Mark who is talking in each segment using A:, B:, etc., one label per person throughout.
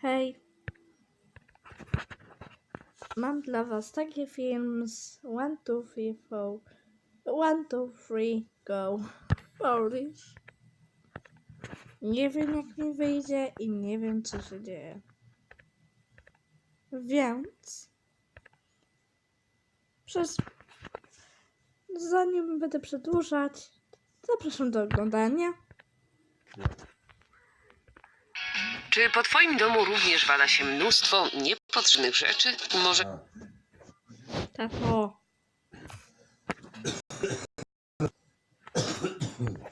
A: Hej. Mam dla was taki film z 1, 2, 3, 4. 1, 2, 3, go. Polish. Nie wiem jak mi wyjdzie i nie wiem co się dzieje. Więc przez zanim będę przedłużać, zapraszam do oglądania.
B: Czy po twoim domu również wala się mnóstwo niepotrzebnych rzeczy? Może
A: Tato,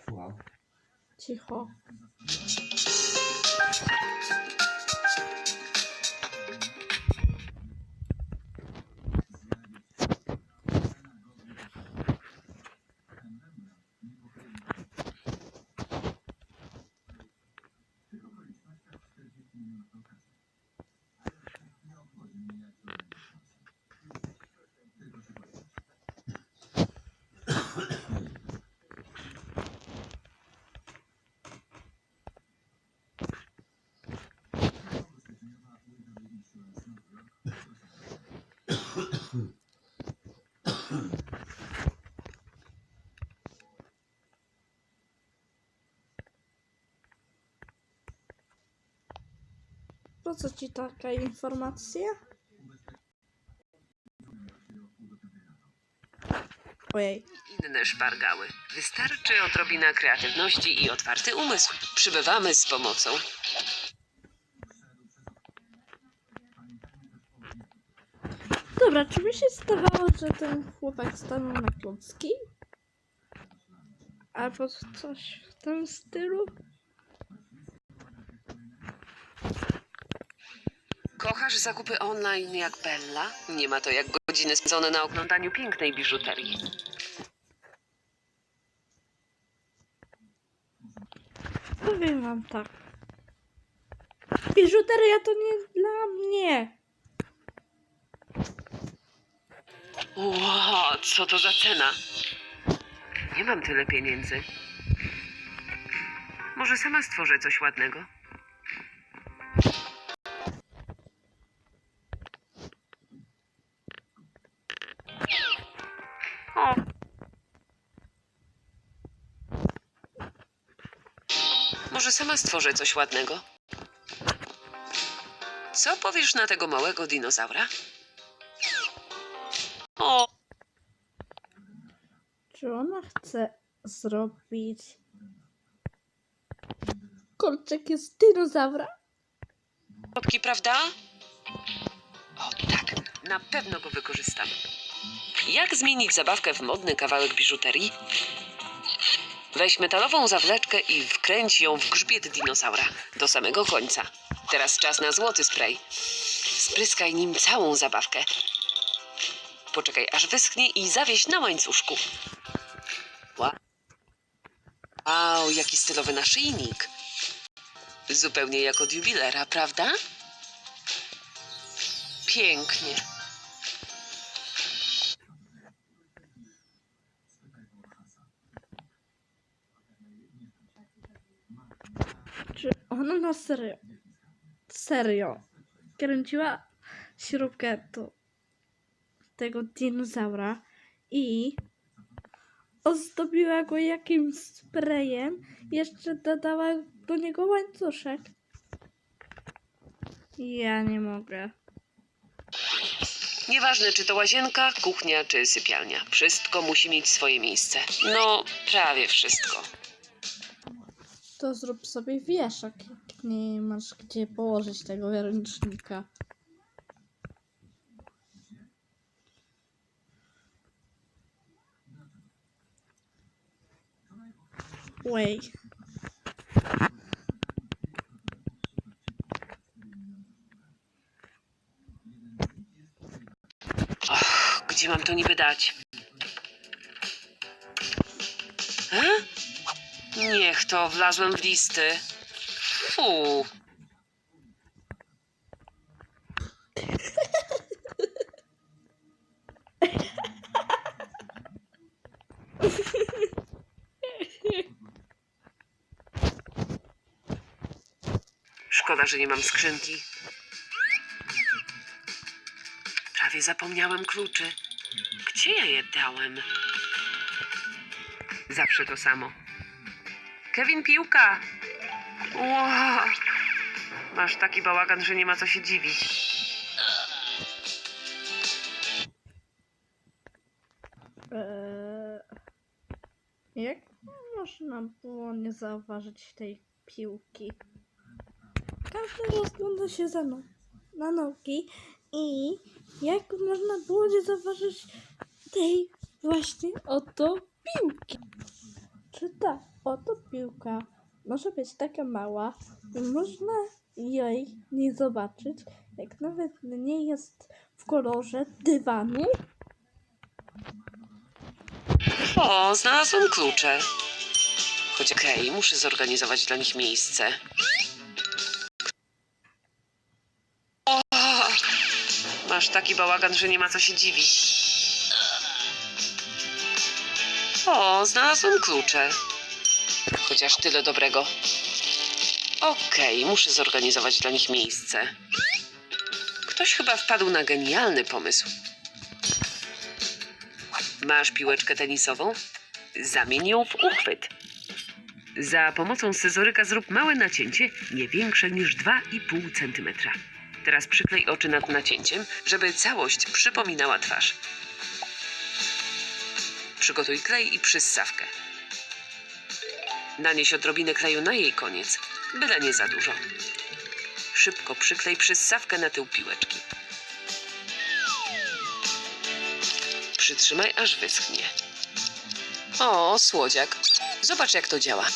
C: Słucham.
A: cicho. Po co ci taka informacja? Ojej,
B: inne szpargały. Wystarczy odrobina kreatywności i otwarty umysł. Przybywamy z pomocą.
A: Dobra, czy mi się zdawało, że ten chłopak stanął na klocki? Albo coś w tym stylu?
B: Kochasz zakupy online jak Bella? Nie ma to jak godziny spędzone na oglądaniu pięknej biżuterii.
A: Powiem wam tak. Biżuteria to nie dla mnie.
B: Ło, co to za cena? Nie mam tyle pieniędzy. Może sama stworzę coś ładnego? Może sama stworzę coś ładnego? Co powiesz na tego małego dinozaura? O,
A: Czy ona chce zrobić kolczyki z dinozaura?
B: Kotki, prawda? O, tak, na pewno go wykorzystam. Jak zmienić zabawkę w modny kawałek biżuterii? Weź metalową zawleczkę i wkręć ją w grzbiet dinozaura do samego końca. Teraz czas na złoty spray. Spryskaj nim całą zabawkę. Poczekaj, aż wyschnie i zawieś na łańcuszku. Ła- Wow, jaki stylowy naszyjnik. Zupełnie jak od jubilera, prawda? Pięknie.
A: Ona na serio, serio kręciła śrubkę tego dinozaura i ozdobiła go jakimś sprayem, jeszcze dodała do niego łańcuszek. Ja nie mogę.
B: Nieważne, czy to łazienka, kuchnia, czy sypialnia. Wszystko musi mieć swoje miejsce. No, prawie wszystko.
A: To zrób sobie wieszak, jak nie masz gdzie położyć tego ręcznika.
B: Och, gdzie mam to niby dać? E? Niech to, wlazłem w listy. Fu. Szkoda, że nie mam skrzynki. Prawie zapomniałem kluczy. Gdzie ja je dałem? Zawsze to samo. Kevin, piłka! Wow. Masz taki bałagan, że nie ma co się dziwić.
A: Eee, jak można było nie zauważyć tej piłki? Każdy rozgląda się za no, na nogi i jak można było nie zauważyć tej właśnie oto piłki? Czy ta oto piłka może być taka mała i można jej nie zobaczyć, jak nawet nie jest w kolorze dywanu?
B: O, znalazłem klucze. Choć okej, muszę zorganizować dla nich miejsce. O, masz taki bałagan, że nie ma co się dziwić. O, znalazłem klucze. Chociaż tyle dobrego. Okej, muszę zorganizować dla nich miejsce. Ktoś chyba wpadł na genialny pomysł. Masz piłeczkę tenisową? Zamień ją w uchwyt. Za pomocą scyzoryka zrób małe nacięcie, nie większe niż 2,5 cm. Teraz przyklej oczy nad nacięciem, żeby całość przypominała twarz. Przygotuj klej i przyssawkę. Nanieś odrobinę kleju na jej koniec, byle nie za dużo. Szybko przyklej przyssawkę na tył piłeczki. Przytrzymaj, aż wyschnie. O, słodziak. Zobacz, jak to działa.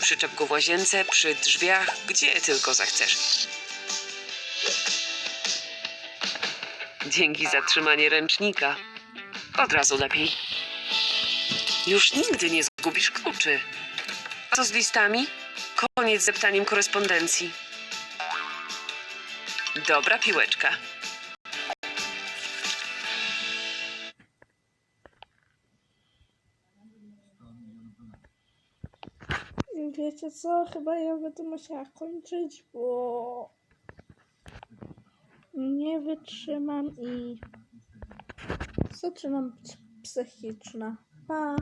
B: Przyczep go w łazience, przy drzwiach, gdzie tylko zechcesz. Dzięki za trzymanie ręcznika. Od razu lepiej. Już nigdy nie zgubisz kluczy. Co z listami? Koniec z zeptaniem korespondencji. Dobra piłeczka.
A: Wiecie co? Chyba ja będę musiała kończyć, bo nie wytrzymam i zaczynam być psychiczna. Pa!